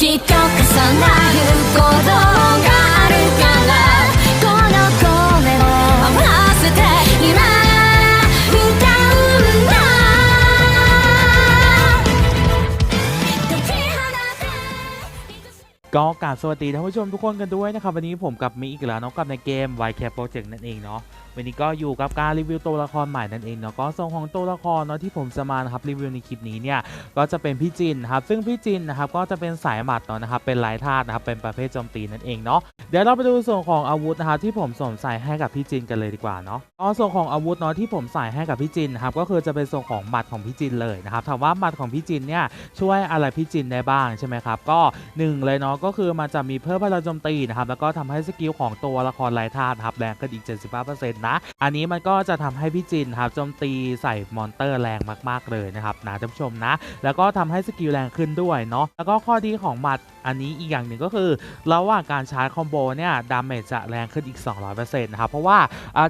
きっと重なる ก็กราบสวัสดีท่านผู้ชมทุกคนกันด้วยนะครับ วันนี้ผมกับมิอีกแล้วเนาะกับในเกม y c a p Project นั่นเองเนาะวันนี้ก็อยู่กับการรีวิวตัวละครใหม่นั่นเองเนาะก็ทรงของตัวละครเนาะที่ผมจะมานะครับรีวิวในคลิปนี้เนี่ยก็จะเป็นพี่จินครับซึ่งพี่จินนะครับก็จะเป็นสายหมัดเนาะนะครับเป็นลายธาตุนะครับเป็นประเภทโจมตีนั่นเองเนาะ เดี๋ยวเราไปดูส่วนของอาวุธนะครับที่ผมสวมใส่ให้กับพี่จินกันเลยดีกว่าเนาะก็ส่วนของอาวุธเนาะที่ผมใส่ให้กับพี่จินนะครับก็คือจะเป็นส่วนของหมัดของพี่จินเลยนะครับถามว่าหมัดของพี่จินเนี่ยช่วยอะไรพี่จินได้บ้างใช่ไหมครับก็หนึ่งเลยเนาะก็คือมันจะมีเพิ่มพลังโจมตีนะครับแล้วก็ทำให้สกิลของตัวละครไร้ธาตุครับแรงขึ้นอีก 75%นะอันนี้มันก็จะทำให้พี่จินครับโจมตีใส่มอนเตอร์แรงมากๆเลยนะครับนะท่านผู้ชมนะ แล้วก็ทำให้สกิลแรงขึ้นด้วยเนาะแล้วก็ข้อดีของหมัดอันนี้อีกอย่างหนึ่งก็คือระหว่างการชาร์จคอมโบเนี่ยดาเมจจะแรงขึ้นอีก 200%นะครับเพราะว่า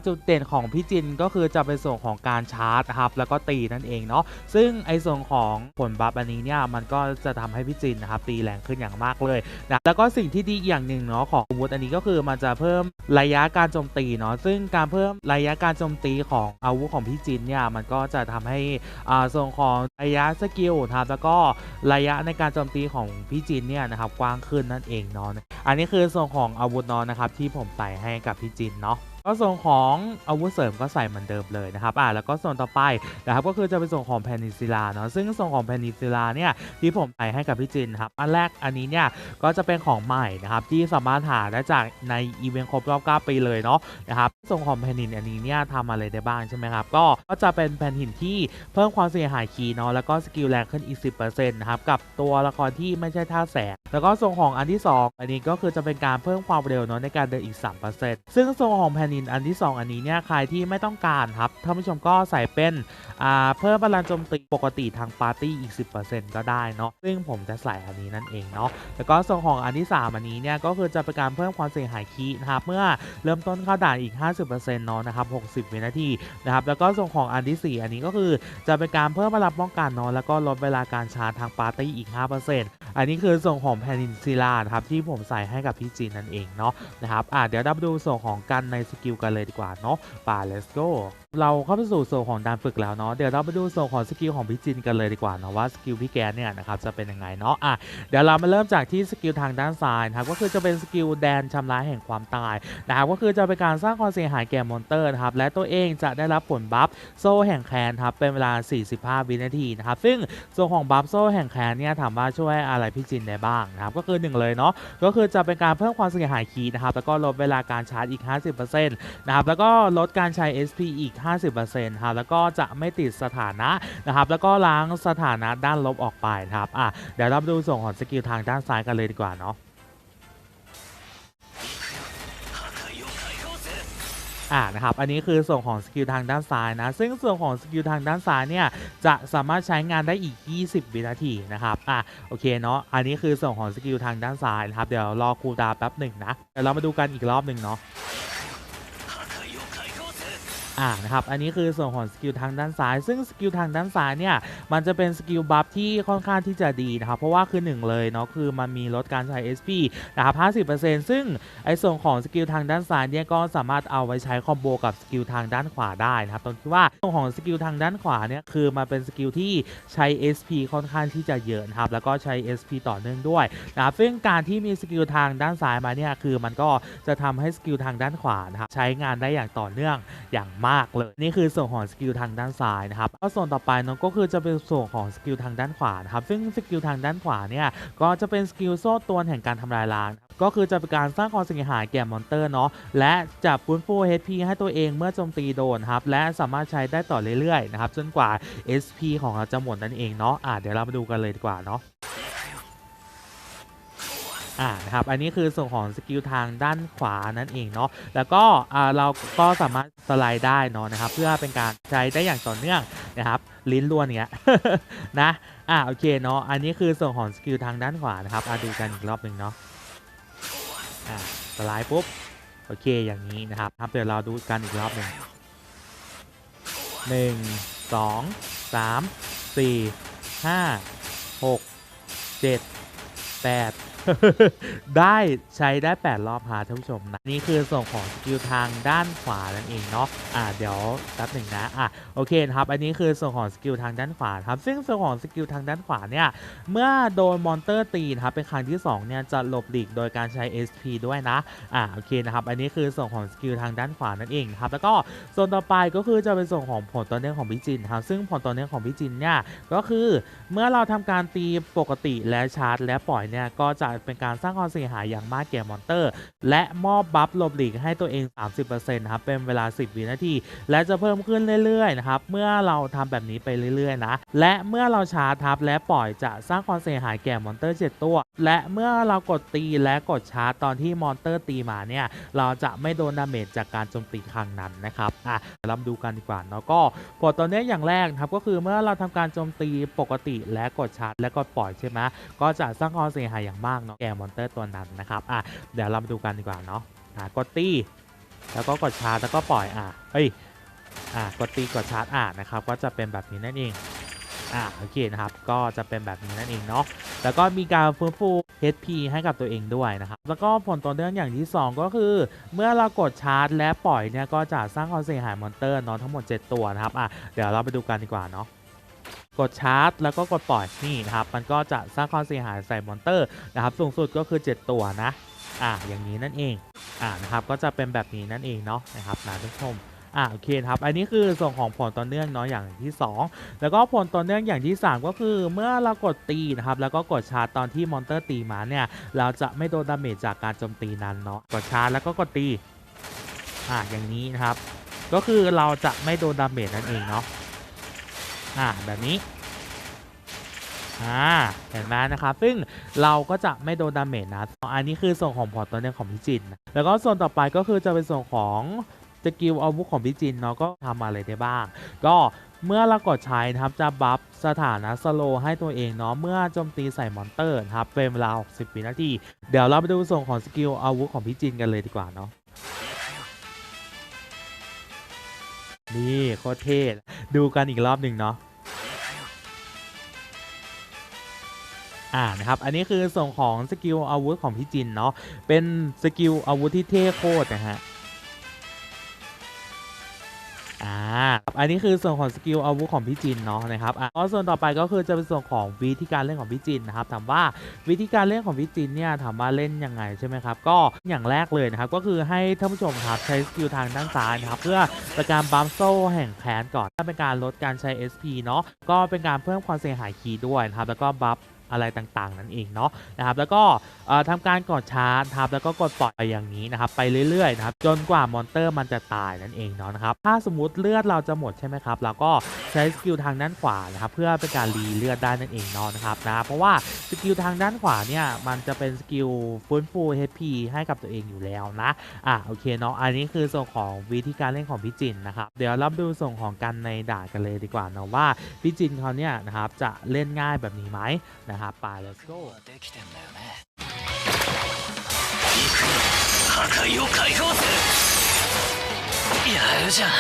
จุดเด่นของพี่จินก็คือจะเป็นส่วนของการชาร์จนะครับแล้วก็ตีนั่นเองเนาะซึ่งไอ้ส่วนของผลบัฟอันนี้เนี่ยมันก็จะทำให้พี่จินนะครับตีแรงขึ้นอย่างมากเลยนะแล้วก็สิ่งที่ดีอย่างหนึ่งเนาะของอาวุธอันนี้ก็คือมันจะเพิ่มระยะการโจมตีเนาะซึ่งการเพิ่มระยะการโจมตีของอาวุธของพี่จินเนี่ยมันก็จะทำให้อ่าส่วนของระยะสกิลนะครับแล้วก็ระยะในการโจมตีของพี่จินเนี่ยนะครับกว้างขึ้นนั่นเองเนาะอันนี้คือส่วนของอาวุธเนาะนะครับที่ผมใส่ให้กับพี่จินเนาะ ก็ส่วนของอาวุธเสริมก็ใส่เหมือนเดิมเลยนะครับอ่าแล้วก็ส่วนต่อไปนะครับก็คือจะเป็นส่วนของแพนิซิลาเนาะซึ่งส่วนของแพนิซิลาเนี่ยที่ผมใส่ให้กับพี่จินครับอันแรกอันนี้เนี่ยก็จะเป็นของใหม่นะครับที่สามารถหาได้จากในอีเวนต์ครบรอบ9ปีเลยเนาะนะครับส่วนของแผ่นหินอันนี้เนี่ยทำอะไรได้บ้างใช่ไหมครับก็ก็จะเป็นแผ่นหินที่เพิ่มความเสียหายคีเนาะแล้วก็สกิลแรงขึ้นอีก 10%นะครับกับตัวละครที่ไม่ใช่ท่าแสงแล้วก็ส่วนของอันที่ 2 อันนี้ก็คือจะเป็นการเพิ่มความเร็วเนาะในการเดินอีก 3%ซึ่งส่วนของแผ่นหินอันที่ 2 อันนี้เนี่ยใครที่ไม่ต้องการครับท่านผู้ชมก็ใส่เป็นเพิ่มพลังโจมตีปกติทางปาร์ตี้อีก 10%ก็ได้เนาะซึ่งผมจะใส่อันนี้นั่นเองเนาะแล้วก็ส่วนของอันที่ 3 อันนี้เนี่ยก็คือจะเป็นการเพิ่มความเสียหายคีนะครับเมื่อเริ่มต้นเข้าด่านอีก 50%เนาะนะครับ 60 วินาทีนะครับแล้วก็ส่วนของอันที่ 4 อันนี้ก็คือจะเป็นการเพิ่มพลังป้องกันเนาะแล้วก็ลดเวลาการชาร์จทางปาร์ตี้อีก 5%อันนี้คือส่วนของแพนินซิลานะครับที่ผมใส่ให้กับพี่จีนนั่นเองเนาะนะครับอะเดี๋ยวเราไปดูส่วนของกันในสกิลกันเลยดีกว่าเนาะป่า let's go เราเข้าไปสู่ส่วนของการฝึกแล้วเนาะเดี๋ยวเราไปดูส่วนของสกิลของพี่จินกันเลยดีกว่านะว่าสกิลพี่แกเนี่ยนะครับจะเป็นยังไงเนาะอะเดี๋ยวเรามาเริ่มจากที่สกิลทางด้านซ้ายนะครับก็คือจะเป็นสกิลแดนชำระแห่งความตายนะครับก็คือจะเป็นการสร้างความเสียหายแก่มอนเตอร์นะครับและตัวเองจะได้รับผลบัฟโซ่แห่งแคนครับเป็นเวลา 45 วินาทีนะครับซึ่งส่วนของบัฟโซ่แห่งแคนเนี่ยถามว่าช่วยอะไรพี่จินได้บ้างนะครับก็คือหนึ่งเลยเนาะก็คือจะเป็นการเพิ่มความเสียหายคีนะครับแล้วก็ลดเวลาการชาร์จอีก 50%นะครับแล้วก็ลดการใช้ SP อีก50%ครับแล้วก็จะไม่ติดสถานะนะครับแล้วก็ล้างสถานะด้านลบออกไปครับอะเดี๋ยวเราไปดูส่วนของสกิลทางด้านซ้ายกันเลยดีกว่าเนาะอ่านะครับอันนี้คือส่วนของสกิลทางด้านซ้ายนะซึ่งส่วนของสกิลทางด้านซ้ายเนี่ยจะสามารถใช้งานได้อีก 20 วินาทีนะครับอะโอเคเนาะอันนี้คือส่วนของสกิลทางด้านซ้ายนะครับเดี๋ยวรอคูลดาวแป๊บหนึ่งนะเดี๋ยวเรามาดูกันอีกรอบหนึ่งเนาะ อ่านะครับอันนี้คือส่วนของสกิลทางด้านซ้าย ซึ่งสกิลทางด้านซ้ายเนี่ยมันจะเป็นสกิลบัฟที่ค่อนข้างที่จะดีนะครับเพราะว่าคือหนึ่งเลยเนาะคือมันมีลดการใช้ SP นะครับ50%ซึ่งไอ้ส่วนของสกิลทางด้านซ้ายเนี่ยก็สามารถเอาไว้ใช้คอมโบกับสกิลทางด้านขวาได้นะครับตรงที่ว่าส่วนของสกิลทางด้านขวาเนี่ยคือมันเป็นสกิลที่ใช้ SP ค่อนข้างที่จะเยอะนะครับแล้วก็ใช้ SP ต่อเนื่องด้วยนะครับซึ่งการที่มีสกิลทางด้านซ้ายมาเนี่ยคือมันก็จะทำให้สกิลทางด้านขวานะครับใช้งานได้อย่างต่อเนื่องอย่างมากเลย นี่คือส่วนของสกิลทางด้านซ้ายนะครับก็ส่วนต่อไปเนาะก็คือจะเป็นส่วนของสกิลทางด้านขวานะครับซึ่งสกิลทางด้านขวาเนี่ยก็จะเป็นสกิลโซ่ตรวนแห่งการทำลายล้างก็คือจะเป็นการสร้างความเสียหายแก่มอนเตอร์เนาะและจะฟื้นฟู HP ให้ตัวเองเมื่อโจมตีโดนครับและสามารถใช้ได้ต่อเรื่อยๆนะครับจนกว่า SP ของเราจะหมดนั่นเองเนาะอะเดี๋ยวเรามาดูกันเลยดีกว่าเนาะ อ่านะครับอันนี้คือส่วนของสกิลทางด้านขวานั่นเองเนาะแล้วก็อ่าเราก็สามารถสไลด์ได้เนาะนะครับเพื่อเป็นการใช้ได้อย่างต่อเนื่องนะครับลิ้นล้วนเงี้ยนะอ่าโอเคเนาะอันนี้คือส่วนของสกิลทางด้านขวานะครับอ่าดูกันอีกรอบหนึ่งเนาะอ่าสไลด์ปุ๊บโอเคอย่างนี้นะครับครับเดี๋ยวเราดูกันอีกรอบหนึ่งหนึ่งสองสามสี่ห้าหกเจ็ดแปด ได้ใช้ได้ 8 รอบฮะท่านผู้ชมนะนี่คือส่วนของสกิลทางด้านขวานั่นเองเนาะอ่าเดี๋ยวแป๊บหนึ่งนะอะโอเคนะครับ อันนี้คือส่วนของสกิลทางด้านขวาครับ ซึ่งส่วนของสกิลทางด้านขวาเนี่ยเมื่อโดนมอนเตอร์ตีนะครับเป็นครั้งที่สองเนี่ยจะหลบหลีกโดยการใช้ SP ด้วยนะอ่าโอเคนะครับ อันนี้คือส่วนของสกิลทางด้านขวานั่นเองครับแล้วก็ส่วนต่อไปก็คือจะเป็นส่วนของผลต่อเนื่องของพี่จินครับซึ่งผลต่อเนื่องของพี่จินเนี่ยก็คือเมื่อเราทำการตีปกติและชาร์จ และปล่อยเนี่ยก็จะเป็นการสร้างความเสียหายอย่างมากแก่มอนเตอร์ และมอบบัฟหลบหลีกให้ตัวเอง 30%นะครับเป็นเวลา 10 วินาที และจะเพิ่มขึ้นเรื่อยๆนะครับเมื่อเราทำแบบนี้ไปเรื่อยๆนะและเมื่อเราชาร์จทับและปล่อยจะสร้างความเสียหายแก่มอนเตอร์ 7 ตัว และเมื่อเรากดตีและกดชาร์จตอนที่มอนเตอร์ตีมาเนี่ยเราจะไม่โดนดาเมจจากการโจมตีครั้งนั้นนะครับอะเราดูกันดีกว่าเนาะก็ผลตอนนี้อย่างแรกนะครับก็คือเมื่อเราทำการโจมตีปกติและกดชาร์จและกดปล่อยใช่ไหมก็จะสร้างความเสียหายอย่างมากเนาะแก่มอนเตอร์ตัวนั้นนะครับอะเดี๋ยวเรามาดูกันดีกว่าเนาะอะกดตีแล้วก็กดชาร์จแล้วก็ปล่อยอะเอ้ยอะกดตีกดชาร์จอะนะครับก็จะเป็นแบบนี้นั่นเองอะโอเคนะครับก็จะเป็นแบบนี้นั่นเองเนาะแล้วก็มีการฟื้นฟู HP ให้กับตัวเองด้วยนะครับแล้วก็ผลต่อเนื่องอย่างที่ 2 ก็คือ เมื่อเรากดชาร์จและปล่อยเนี่ยก็จะสร้างความเสียหายมอนเตอร์เนาะทั้งหมด 7 ตัวนะครับอะเดี๋ยวเราไปดูกันดีกว่าเนาะ กดชาร์จ แล้วก็กดปล่อยนี่นะครับ มันก็จะสร้างความเสียหายใส่มอนเตอร์นะครับ สูงสุดก็คือ 7 ตัวนะ อะอย่างนี้นั่นเอง อ่านะครับ ก็จะเป็นแบบนี้นั่นเองเนาะนะครับนะท่านผู้ชมอ่าโอเคครับ อันนี้คือส่วนของผลต่อเนื่องเนาะอย่างที่ 2 แล้วก็ผลต่อเนื่องอย่างที่ 3 ก็คือเมื่อเรากดตีนะครับแล้วก็กดชาร์จตอนที่มอนเตอร์ตีมาเนี่ยเราจะไม่โดนดาเมจจากการโจมตีนั้นเนาะกดชาร์จแล้วก็กดตีอ่าอย่างนี้นะครับ ก็คือเราจะไม่โดนดาเมจนั่นเองเนาะ อ่าแบบนี้อ่าเห็นไหมนะครับ ซึ่งเราก็จะไม่โดนดาเมจนะอันนี้คือส่วนของพอร์ตตัวเนี้ยของพี่จิน แล้วก็ส่วนต่อไปก็คือจะเป็นส่วนของสกิลอาวุธของพี่จินเนาะก็ทำอะไรได้บ้าง ก็เมื่อเรากดใช้นะครับจะบัฟสถานะสโลให้ตัวเองเนาะเมื่อโจมตีใส่มอนเตอร์นะครับเป็นเวลา 60วินาที เดี๋ยวเราไปดูส่วนของสกิลอาวุธของพี่จินกันเลยดีกว่าเนาะนี่โคตรเท่ดูกันอีกรอบหนึ่งเนาะ อ่านะครับอันนี้คือส่งของสกิลอาวุธของพี่จินเนาะเป็นสกิลอาวุธที่เท่โคตรนะฮะอ่าอันนี้คือส่วนของสกิลอาวุธของพี่จินเนาะนะครับอะส่วนต่อไปก็คือจะเป็นส่วนของวิธีการเล่นของพี่จินนะครับถามว่าวิธีการเล่นของพี่จินเนี่ยถามว่าเล่นยังไงใช่ไหมครับก็อย่างแรกเลยนะครับก็คือให้ท่านผู้ชมครับใช้สกิลทางด้านซ้ายนะครับเพื่อป็นการบัมโซ่แห่งแคนก่อนถ้าเป็นการลดการใช้ SP เนาะก็เป็นการเพิ่มความเสียหายคีย์ด้วยนะครับแล้วก็บัฟ อะไรต่างๆ นั่นเองเนาะนะครับแล้วก็เอ่อทำการกดชาร์จครับแล้วก็กดปล่อยไปอย่างนี้นะครับไปเรื่อยๆนะครับจนกว่ามอนเตอร์มันจะตายนั่นเองเนาะนะครับถ้าสมมติเลือดเราจะหมดใช่ไหมครับเราก็ใช้สกิลทางด้านขวานะครับเพื่อเป็นการรีเลือดได้นั่นเองเนาะนะครับนะเพราะว่าสกิลทางด้านขวาเนี่ยมันจะเป็นสกิลฟื้นฟู HP ให้กับตัวเองอยู่แล้วนะอะโอเคเนาะอันนี้คือส่วนของวิธีการเล่นของพี่จินนะครับเดี๋ยวรับดูส่วนของกันในด่านกันเลยดีกว่าเนาะว่าพี่จินเขาเนี่ยนะครับจะเล่นง่ายแบบนี้ไหมนะครับไป let's go できてんだよね。行くよ。破壊を解放する。やるじゃん。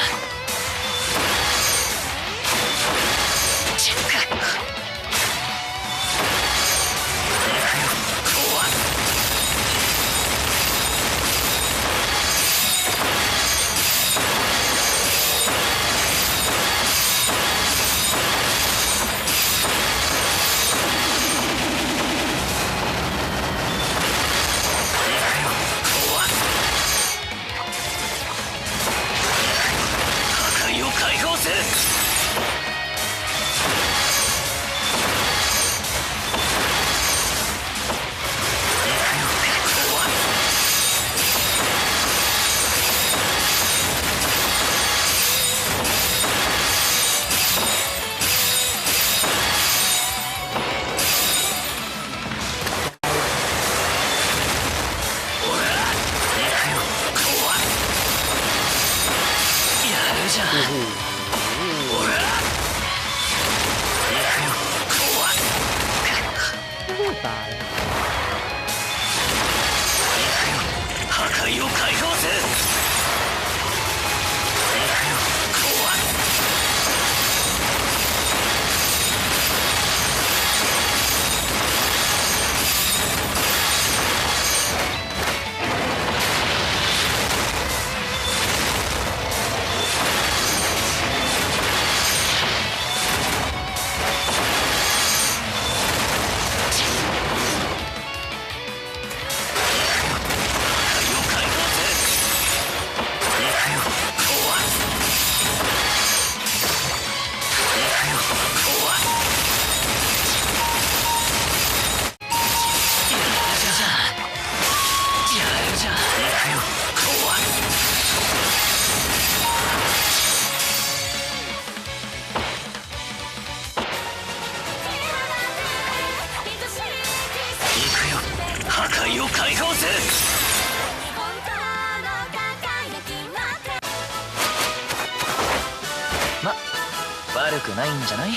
悪くないんじゃない？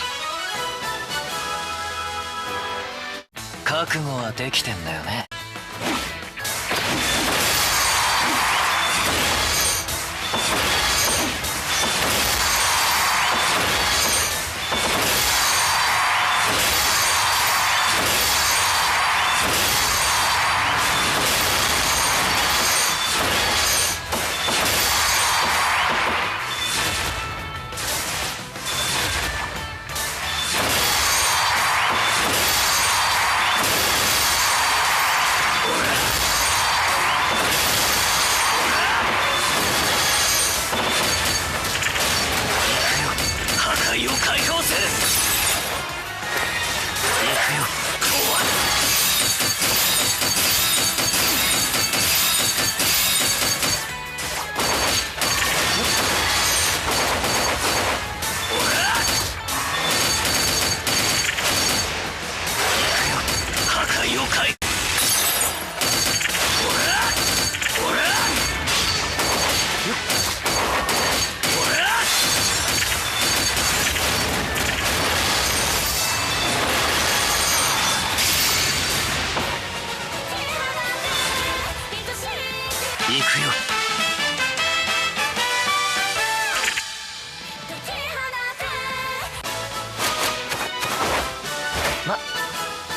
覚悟はできてんだよね。还有